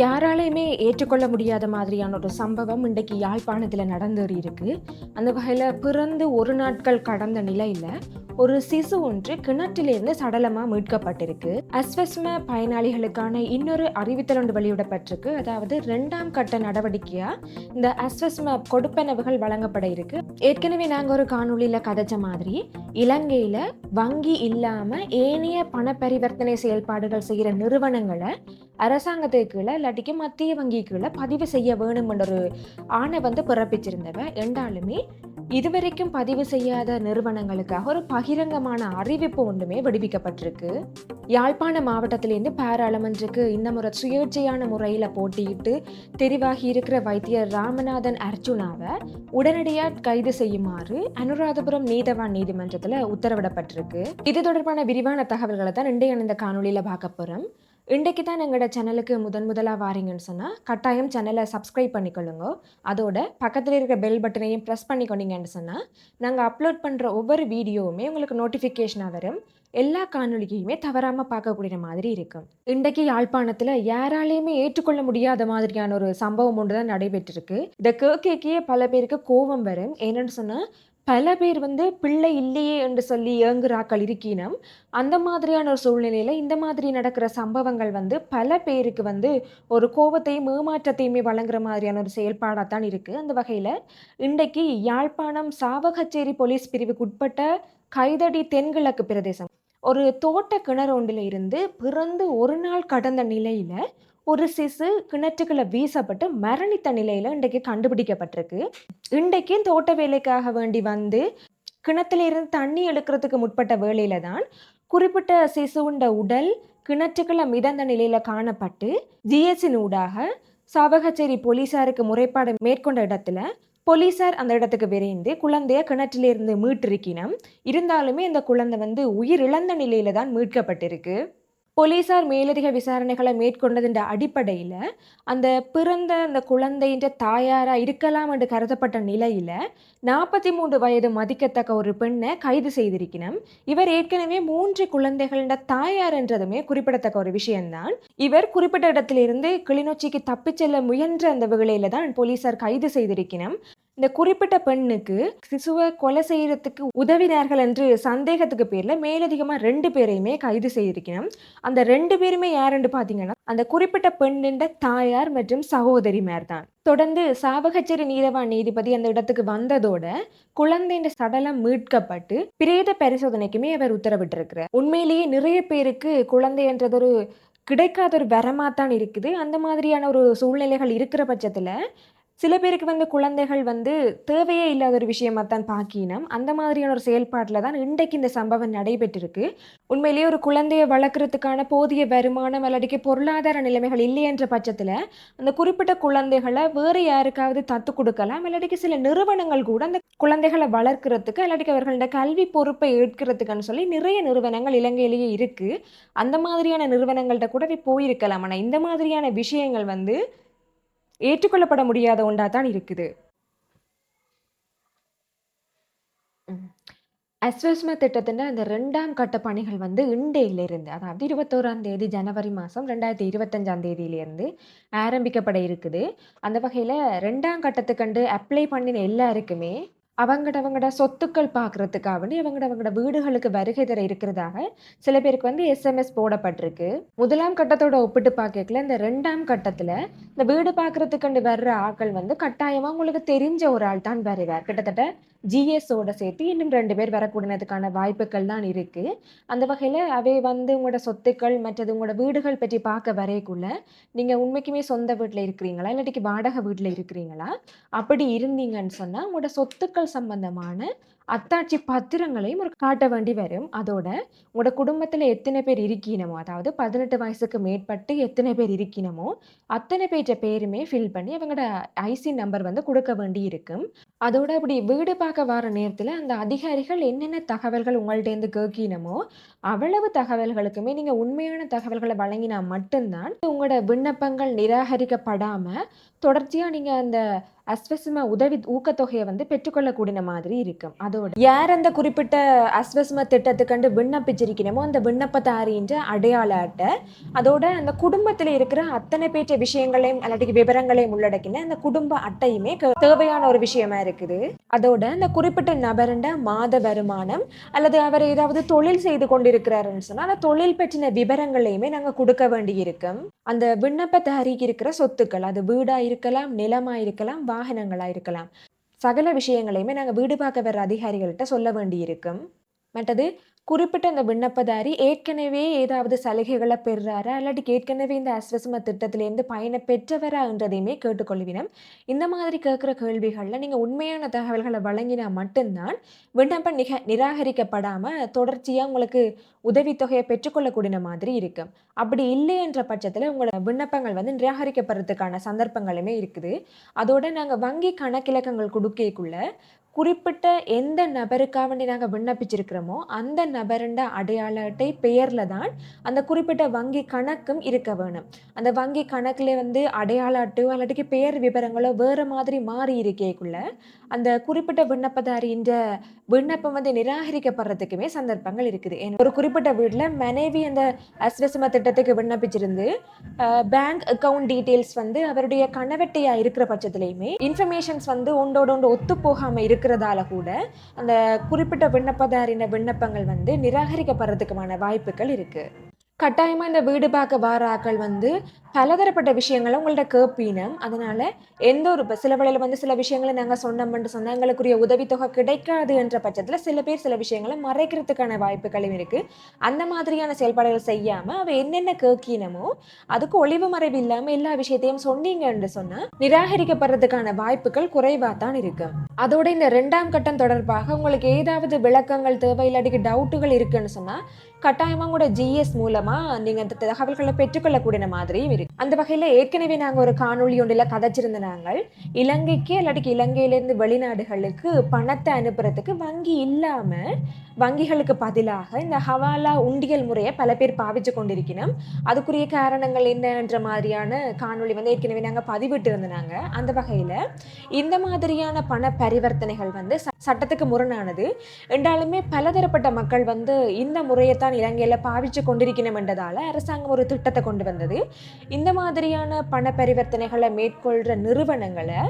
யாராலையுமே ஏற்றுக்கொள்ள முடியாத மாதிரியான ஒரு சம்பவம் இன்றைக்கு யாழ்ப்பாணத்தில் நடந்தேறி இருக்கு அந்த வகையில் பிறந்து ஒரு நாட்கள் கடந்த நிலையில் ஒரு சிசு ஒன்று கிணற்றிலிருந்து சடலமாக மீட்கப்பட்டிருக்கு. அஸ்வஸ்ம பயனாளிகளுக்கான இன்னொரு அறிவித்தல் ஒன்று வெளியிடப்பட்டிருக்கு. அதாவது ரெண்டாம் கட்ட நடவடிக்கையாக இந்த அஸ்வஸ்ம கொடுப்பனவுகள் வழங்கப்பட இருக்கு. ஏற்கனவே நாங்கள் ஒரு காணொளியில் கதைச்ச மாதிரி இலங்கையில் வங்கி இல்லாமல் ஏனைய பண பரிவர்த்தனை செயல்பாடுகள் செய்கிற நிறுவனங்களை அரசாங்கத்துக்குள்ள இல்லாட்டிக்கு மத்திய வங்கிக்குள்ள பதிவு செய்ய வேணுமென்ற ஒரு ஆணை வந்து பிறப்பிச்சிருந்தவ என்றாலுமே இதுவரைக்கும் பதிவு செய்யாத நிறுவனங்களுக்காக ஒரு பகிரங்கமான அறிவிப்பு ஒன்றுமே விடுவிக்கப்பட்டிருக்கு. யாழ்ப்பாண மாவட்டத்திலேருந்து பாராளுமன்றுக்கு இந்த முறை சுயேட்சையான முறையில் போட்டியிட்டு தெரிவாகி இருக்கிற வைத்தியர் ராமநாதன் அர்ஜுனாவை உடனடியாக கைது செய்யுமாறு அனுராதபுரம் நீதவான் நீதிமன்றத்தில் உத்தரவிடப்பட்டிருக்கு. இது தொடர்பான விரிவான தகவல்களை தான் இன்றைய இந்த காணொலியில் பார்க்க போகிறோம் இன்றைக்கு தான் எங்களோட சேனலுக்கு முதன் முதலாக வாரீங்கன்னு சொன்னால் கட்டாயம் சேனலை சப்ஸ்கிரைப் பண்ணிக்கொள்ளுங்க. அதோட பக்கத்தில் இருக்கிற பெல் பட்டனையும் ப்ரெஸ் பண்ணிக்கொண்டீங்கன்னு சொன்னால் நாங்கள் அப்லோட் பண்ணுற ஒவ்வொரு வீடியோவுமே உங்களுக்கு நோட்டிஃபிகேஷனாக வரும். எல்லா காணொலியையுமே தவறாமல் பார்க்கக்கூடிய மாதிரி இருக்கும். இன்றைக்கு யாழ்ப்பாணத்தில் யாராலையுமே ஏற்றுக்கொள்ள முடியாத மாதிரியான ஒரு சம்பவம் ஒன்று தான் நடைபெற்றிருக்கு. இந்த கேக்கேக்கே பல பேருக்கு கோபம் வரும். என்னன்னு சொன்னால் பல பேர் வந்து பிள்ளை இல்லையே என்று சொல்லி ஏங்குறாக்கள் இருக்கினும். அந்த மாதிரியான ஒரு சூழ்நிலையில் இந்த மாதிரி நடக்கிற சம்பவங்கள் வந்து பல பேருக்கு வந்து ஒரு கோபத்தையும் ஏமாற்றத்தையுமே வழங்குற மாதிரியான ஒரு செயல்பாடாக தான் இருக்குது அந்த வகையில் இன்றைக்கு யாழ்ப்பாணம் சாவகச்சேரி போலீஸ் பிரிவுக்கு உட்பட்ட கைதடி தென்கிழக்கு பிரதேசம். ஒரு தோட்ட கிணறு ஒன்றில் இருந்து பிறந்து ஒரு நாள் கடந்த நிலையில் ஒரு சிசு கிணற்றுக்குள்ள வீசப்பட்டு மரணித்த நிலையில் இன்றைக்கு கண்டுபிடிக்கப்பட்டிருக்கு. இன்றைக்கு தோட்ட வேலைக்காக வேண்டி வந்து கிணத்திலிருந்து தண்ணி எடுக்கிறதுக்கு முற்பட்ட வேலையில் தான் குறிப்பிட்ட சிசுண்ட உடல் கிணற்றுக்குள்ள மிதந்த நிலையில காணப்பட்டு ஜிஎஸ்சின் ஊடாக சாவகச்சேரி போலீசாருக்கு முறைப்பாடு மேற்கொண்ட இடத்துல போலீசார் அந்த இடத்துக்கு விரைந்து குழந்தைய கிணற்றிலிருந்து மீட்டிருக்கினம். இருந்தாலுமே இந்த குழந்தை வந்து உயிர் இழந்த நிலையில தான் மீட்கப்பட்டிருக்கு. போலீசார் மேலதிக விசாரணைகளை மேற்கொண்டதின் அடிப்படையில் அந்த பிறந்த அந்த குழந்தைன்ற தாயாராக இருக்கலாம் என்று கருதப்பட்ட நிலையில் நாற்பத்தி மூன்று வயது மதிக்கத்தக்க ஒரு பெண்ணை கைது செய்திருக்கணும். இவர் ஏற்கனவே மூன்று குழந்தைகளின் தாயார் என்றதுமே குறிப்பிடத்தக்க ஒரு விஷயம்தான். இவர் குறிப்பிட்ட இடத்திலிருந்து கிளிநொச்சிக்கு தப்பிச் செல்ல முயன்ற அந்த வேளையில தான் போலீசார் கைது செய்திருக்கணும். இந்த குறிப்பிட்ட பெண்ணுக்கு சிசுவை கொலை செய்யறதுக்கு உதவினார்கள் என்று சந்தேகத்துக்கு பேரில் மேலதிகமாக ரெண்டு பேரையுமே கைது செய்திருக்கணும் அந்த ரெண்டு பேருமே யாருன்னு பார்த்தீங்கன்னா அந்த குறிப்பிட்ட பெண்ணின் தாயார் மற்றும் சகோதரிமார் தான் தொடர்ந்து சாவகச்சேரி நீதவான் நீதிபதி அந்த இடத்துக்கு வந்ததோட குழந்தையின் சடலம் மீட்கப்பட்டு பிரேத பரிசோதனைக்குமே அவர் உத்தரவிட்டிருக்கிறார். உண்மையிலேயே நிறைய பேருக்கு குழந்தை ஒரு கிடைக்காத ஒரு வரமாத்தான் இருக்குது. அந்த மாதிரியான ஒரு சூழ்நிலைகள் இருக்கிற பட்சத்தில் சில பேருக்கு வந்து குழந்தைகள் வந்து தேவையே இல்லாத ஒரு விஷயமா தான் பாக்கினம். அந்த மாதிரியான ஒரு செயல்பாட்டில் தான் இன்றைக்கு இந்த சம்பவம் நடைபெற்றிருக்கு. உண்மையிலேயே ஒரு குழந்தையை வளர்க்குறதுக்கான போதிய வருமானம் அல்லடிக்கு பொருளாதார நிலைமைகள் இல்லையன்ற பட்சத்தில் அந்த குறிப்பிட்ட குழந்தைகளை வேறு யாருக்காவது தத்து கொடுக்கலாம். இல்லாட்டிக்கு சில நிறுவனங்கள் கூட அந்த குழந்தைகளை வளர்க்குறதுக்கு இல்லாட்டிக்கு அவர்களோட கல்வி பொறுப்பை ஏற்கிறதுக்குன்னு சொல்லி நிறைய நிறுவனங்கள் இலங்கையிலேயே இருக்குது அந்த மாதிரியான நிறுவனங்கள்கிட்ட கூட போயிருக்கலாம். ஆனால் இந்த மாதிரியான விஷயங்கள் வந்து ஏற்றுக்கொள்ளப்பட முடியாத ஒன்றா தான் இருக்குது அஸ்வஸ்ம திட்டத்தின் அந்த ரெண்டாம் கட்ட பணிகள் வந்து இண்டேயிலிருந்து அதாவது இருபத்தோராம் தேதி ஜனவரி மாதம் ரெண்டாயிரத்தி இருபத்தஞ்சாம் தேதியிலேருந்து ஆரம்பிக்கப்பட இருக்குது. அந்த வகையில் ரெண்டாம் கட்டத்துக்கண்டு அப்ளை பண்ணின எல்லாருக்குமே அவங்கட அவங்கட சொத்துக்கள் பார்க்குறதுக்காக வேண்டி அவங்கட அவங்கட வீடுகளுக்கு வருகை தர இருக்கிறதாக சில பேருக்கு வந்து எஸ்எம்எஸ் போடப்பட்டிருக்கு. முதலாம் கட்டத்தோட ஒப்பிட்டு பார்க்கல இந்த ரெண்டாம் கட்டத்தில் இந்த வீடு பார்க்குறதுக்கு வர்ற ஆட்கள் வந்து கட்டாயமாக உங்களுக்கு தெரிஞ்ச ஒரு ஆள் தான் வருவார். கிட்டத்தட்ட ஜிஎஸோட சேர்த்து இன்னும் ரெண்டு பேர் வரக்கூடியதுக்கான வாய்ப்புகள் தான் இருக்கு. அந்த வகையில் அவை வந்து உங்களோட சொத்துக்கள் மற்றது உங்களோட வீடுகள் பற்றி பார்க்க வரைக்குள்ள நீங்கள் உண்மைக்குமே சொந்த வீட்டில் இருக்கிறீங்களா? இல்லாட்டிக்கு வாடகை வீட்டில் இருக்கிறீங்களா? அப்படி இருந்தீங்கன்னு சொன்னால் உங்களோட சொத்துக்கள் சம்பந்தமான அத்தாட்சி பத்திரங்களையும் ஒரு காட்ட வேண்டி வரும். அதோட உங்களோட குடும்பத்தில் எத்தனை பேர் இருக்கீனமோ அதாவது பதினெட்டு வயசுக்கு மேற்பட்டு எத்தனை பேர் இருக்கீனமோ அத்தனை பேற்ற பேருமே ஃபில் பண்ணி அவங்களோட ஐசி நம்பர் வந்து கொடுக்க வேண்டி இருக்கும். அதோட அப்படி வீடு பார்க்க வர நேரத்தில் அந்த அதிகாரிகள் என்னென்ன தகவல்கள் உங்கள்கிட்டேருந்து கேட்கினமோ அவ்வளவு தகவல்களுக்குமே நீங்கள் உண்மையான தகவல்களை வழங்கினா மட்டும்தான் உங்களோட விண்ணப்பங்கள் நிராகரிக்கப்படாமல் தொடர்ச்சியாக நீங்கள் அந்த அஸ்வஸ்ம உதவி ஊக்கத்தொகையை வந்து பெற்றுக்கொள்ளக்கூடிய மாதிரி இருக்கும். அதோட யார் அந்த குறிப்பிட்ட அஸ்வசும திட்டத்துக்கண்டு விண்ணப்பிச்சிருக்கணுமோ அந்த விண்ணப்பத்தாரின்ற அடையாள அட்டை அதோட அந்த குடும்பத்தில் இருக்கிற அத்தனை பேற்ற விஷயங்களையும் அல்லாட்டி விவரங்களையும் உள்ளடக்கின அந்த குடும்ப அட்டையுமே தேவையான ஒரு விஷயமா இருக்குது. அதோட அந்த குறிப்பிட்ட நபருண்ட மாத வருமானம் அல்லது அவர் ஏதாவது தொழில் செய்து கொண்டிருக்கிறாருன்னு சொன்னா அந்த தொழில் பற்றின விவரங்களையுமே நாங்கள் கொடுக்க வேண்டி இருக்கும் அந்த அறிக்கை இருக்கிற சொத்துக்கள் அது வீடா இருக்கலாம் நிலமா இருக்கலாம் வாகனங்களா இருக்கலாம் சகல விஷயங்களையுமே நாங்கள் வீடு பார்க்க வர அதிகாரிகள்கிட்ட சொல்ல வேண்டியிருக்கும். மற்றது குறிப்பிட்ட அந்த விண்ணப்பதாரி ஏற்கனவே ஏதாவது சலுகைகளை பெறுறாரா இல்லாட்டி ஏற்கனவே இந்த அஸ்வசம திட்டத்திலேருந்து பயனை பெற்றவரா என்றதையுமே கேட்டுக்கொள்வினம். இந்த மாதிரி கேட்குற கேள்விகளில் நீங்கள் உண்மையான தகவல்களை வழங்கினா மட்டும்தான் விண்ணப்பம் நிக நிராகரிக்கப்படாமல் தொடர்ச்சியாக உங்களுக்கு உதவித்தொகையை பெற்றுக்கொள்ளக்கூடிய மாதிரி இருக்கும். அப்படி இல்லை என்ற பட்சத்தில் உங்களோட விண்ணப்பங்கள் வந்து நிராகரிக்கப்படுறதுக்கான சந்தர்ப்பங்களுமே இருக்குது. அதோட நாங்கள் வங்கி கணக்கிலக்கங்கள் கொடுக்கக்குள்ள குறிப்பிட்ட எந்த நபருக்காக வேண்டி நாங்கள் விண்ணப்பிச்சிருக்கிறோமோ அந்த நபருண்ட அடையாள அட்டை பெயரில் தான் அந்த குறிப்பிட்ட வங்கி கணக்கும் இருக்க வேணும். அந்த வங்கி கணக்கில் வந்து அடையாள அட்டையோ இல்லாட்டிக்கு பெயர் விவரங்களோ வேறு மாதிரி மாறி இருக்கேக்குள்ள அந்த குறிப்பிட்ட விண்ணப்பதாரின்ற விண்ணப்பம் வந்து நிராகரிக்கப்படுறதுக்குமே சந்தர்ப்பங்கள் இருக்குது. ஏன்னா ஒரு குறிப்பிட்ட வீட்டில் மனைவி அந்த அஸ்வசம திட்டத்துக்கு விண்ணப்பிச்சிருந்து பேங்க் அக்கவுண்ட் டீட்டெயில்ஸ் வந்து அவருடைய கணவெட்டையாக இருக்கிற பட்சத்துலையுமே இன்ஃபர்மேஷன்ஸ் வந்து ஒன்றோட ஒன்று ஒத்து போகாமல் போகாம இருக்கிறதால கூட அந்த குறிப்பிட்ட விண்ணப்பதாரின விண்ணப்பங்கள் வந்து நிராகரிக்கப்படுறதுக்குமான வாய்ப்புகள் இருக்கு. கட்டாயமா இந்த வீடு பார்க்க வாராக்கள் வந்து பலதரப்பட்ட விஷயங்களை உங்கள்ட்ட கேட்பீனம் அதனால எந்த ஒரு இப்போ சில வேளையில வந்து சில விஷயங்களை நாங்கள் சொன்னோம்னு சொன்னால் எங்களுக்குரிய உதவித்தொகை கிடைக்காது என்ற பட்சத்தில் சில பேர் சில விஷயங்களை மறைக்கிறதுக்கான வாய்ப்புகளும் இருக்கு. அந்த மாதிரியான செயல்பாடுகள் செய்யாம அவ என்னென்ன கேட்கினமோ அதுக்கு ஒளிவு மறைவு இல்லாமல் எல்லா விஷயத்தையும் சொன்னீங்கன்னு சொன்னா நிராகரிக்கப்படுறதுக்கான வாய்ப்புகள் குறைவா தான் இருக்கு. அதோட இந்த ரெண்டாம் கட்டம் தொடர்பாக உங்களுக்கு ஏதாவது விளக்கங்கள் தேவை இல்லாட்டிக்கு டவுட்டுகள் இருக்குன்னு சொன்னா கட்டாயமா கூட ஜிஎஸ் மூலமா நீங்க அந்த தகவல்களை பெற்றுக்கொள்ளக்கூடிய மாதிரியும் இருக்கு. அந்த வகையில ஏற்கனவே நாங்க ஒரு காணொளி ஒன்றில் கதைச்சிருந்த நாங்கள். இலங்கைக்கு இல்லாட்டிக்கு இலங்கையிலேருந்து வெளிநாடுகளுக்கு பணத்தை அனுப்புறதுக்கு வங்கி இல்லாம வங்கிகளுக்கு பதிலாக இந்த ஹவாலா உண்டியல் முறையை பல பேர் பாவிச்சு கொண்டிருக்கணும். அதுக்குரிய காரணங்கள் என்னன்ற மாதிரியான காணொலி வந்து ஏற்கனவே நாங்க பதிவிட்டு இருந்தாங்க அந்த வகையில இந்த மாதிரியான பண பரிவர்த்தனைகள் வந்து ச- சட்டத்துக்கு முரணானது. என்றாலுமே பலதரப்பட்ட மக்கள் வந்து இந்த முறையைத்தான் இலங்கையில பாவிச்சு கொண்டிருக்கணும் என்றதால அரசாங்கம் ஒரு திட்டத்தை கொண்டு வந்தது. இந்த மாதிரியான பண பரிவர்த்தனைகளை மேற்கொள்கிற நிறுவனங்களை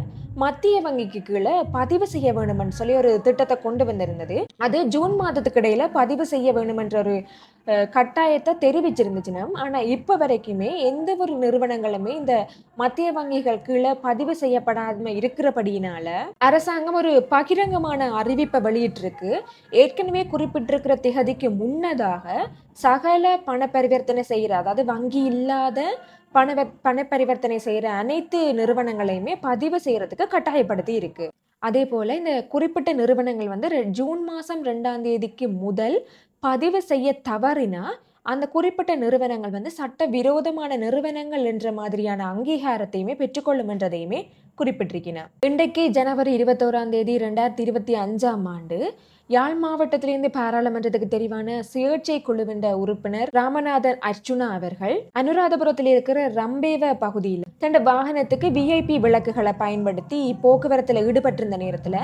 மத்திய வங்கிக்கு கீழே பதிவு செய்ய வேணுமென்னு சொல்லி ஒரு திட்டத்தை கொண்டு வந்திருந்தது. அது ஜூன் மாதத்துக்கு இடையில பதிவு செய்ய வேணுமென்ற ஒரு கட்டாயத்தை தெரிவிச்சிருந்துச்சுன்னா ஆனா இப்ப வரைக்குமே எந்த ஒரு நிறுவனங்களுமே இந்த மத்திய வங்கிகள் கீழே பதிவு செய்யப்படாம இருக்கிறபடியினால அரசாங்கம் ஒரு பகிரங்கமான அறிவிப்பை வெளியிட்டிருக்கு. ஏற்கனவே குறிப்பிட்டிருக்கிற திகதிக்கு முன்னதாக சகல பண பரிவர்த்தனை செய்கிற அதாவது வங்கி இல்லாத பண பண பரிவர்த்தனை செய்கிற அனைத்து நிறுவனங்களையுமே பதிவு செய்கிறதுக்கு வந்து கட்டாயப்படுத்தி இருக்கு. அதே போல இந்த குறிப்பிட்ட நிறுவனங்கள் வந்து ஜூன் மாதம் ரெண்டாம் தேதிக்கு முதல் பதிவு செய்ய தவறினா அந்த குறிப்பிட்ட நிறுவனங்கள் வந்து சட்ட விரோதமான நிறுவனங்கள் என்ற மாதிரியான அங்கீகாரத்தையுமே பெற்றுக்கொள்ளும் என்றதையுமே குறிப்பிட்டிருக்கின. இன்றைக்கு ஜனவரி இருபத்தோராம் தேதி ரெண்டாயிரத்தி இருபத்தி அஞ்சாம் ஆண்டு யாழ் மாவட்டத்திலிருந்து பாராளுமன்றத்துக்கு தெரிவான சுயேட்சை குழுவின் உறுப்பினர் ராமநாதன் அர்ச்சுனா அவர்கள் அனுராதபுரத்தில் இருக்கிற ரம்பேவ பகுதியில் தன் வாகனத்துக்கு விஐபி விளக்குகளை பயன்படுத்தி போக்குவரத்துல ஈடுபட்டிருந்த நேரத்துல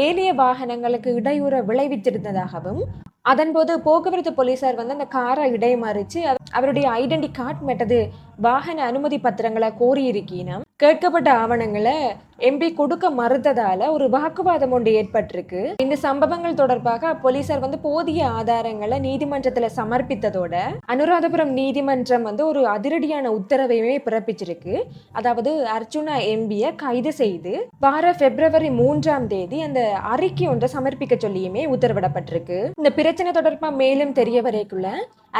ஏனைய வாகனங்களுக்கு இடையூற விளைவித்திருந்ததாகவும் அதன்போது போக்குவரத்து போலீசார் வந்து அந்த காரை இடைமறிச்சு அவருடைய ஐடென்டி கார்டு மெட்டது வாகன அனுமதி பத்திரங்களை கோரியிருக்கீனம். கேட்கப்பட்ட ஆவணங்களை எம்பி கொடுக்க மறுத்ததால ஒரு வாக்குவாதம் ஒன்று ஏற்பட்டிருக்கு. இந்த சம்பவங்கள் தொடர்பாக போலீசார் வந்து போதிய ஆதாரங்களை நீதிமன்றத்துல சமர்ப்பித்ததோட அனுராதபுரம் நீதிமன்றம் வந்து ஒரு அதிரடியான உத்தரவையுமே பிறப்பிச்சிருக்கு. அதாவது அர்ச்சுனா எம்பிய கைது செய்து வார பிப்ரவரி மூன்றாம் தேதி அந்த அறிக்கை ஒன்றை சமர்ப்பிக்க சொல்லியுமே உத்தரவிடப்பட்டிருக்கு. இந்த பிரச்சனை தொடர்பா மேலும் தெரிய வரைக்குள்ள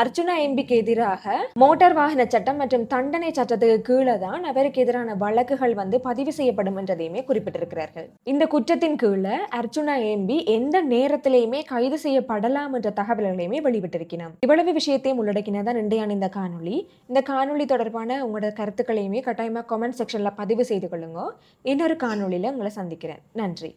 அர்ச்சுனா எம்பிக்கு எதிராக மோட்டார் வாகன சட்டம் மற்றும் தண்டனை சட்டத்துக்கு கீழே தான் அவருக்கு எதிரான வழக்குகள் வந்து பதிவு செய்யப்படும் என்றதையுமே குறிப்பிட்டிருக்கிறார்கள். இந்த குற்றத்தின் கீழே அர்ஜுனா எம்பி எந்த நேரத்திலையுமே கைது செய்யப்படலாம் என்ற தகவல்களையுமே வெளிவிட்டிருக்கிறார் இவ்வளவு விஷயத்தையும் உள்ளடக்கினதான் இன்றையான இந்த காணொளி. இந்த காணொளி தொடர்பான உங்களோட கருத்துக்களையுமே கட்டாயமா கமெண்ட் செக்ஷன்ல பதிவு செய்து கொள்ளுங்க. இன்னொரு காணொலியில் உங்களை சந்திக்கிறேன். நன்றி.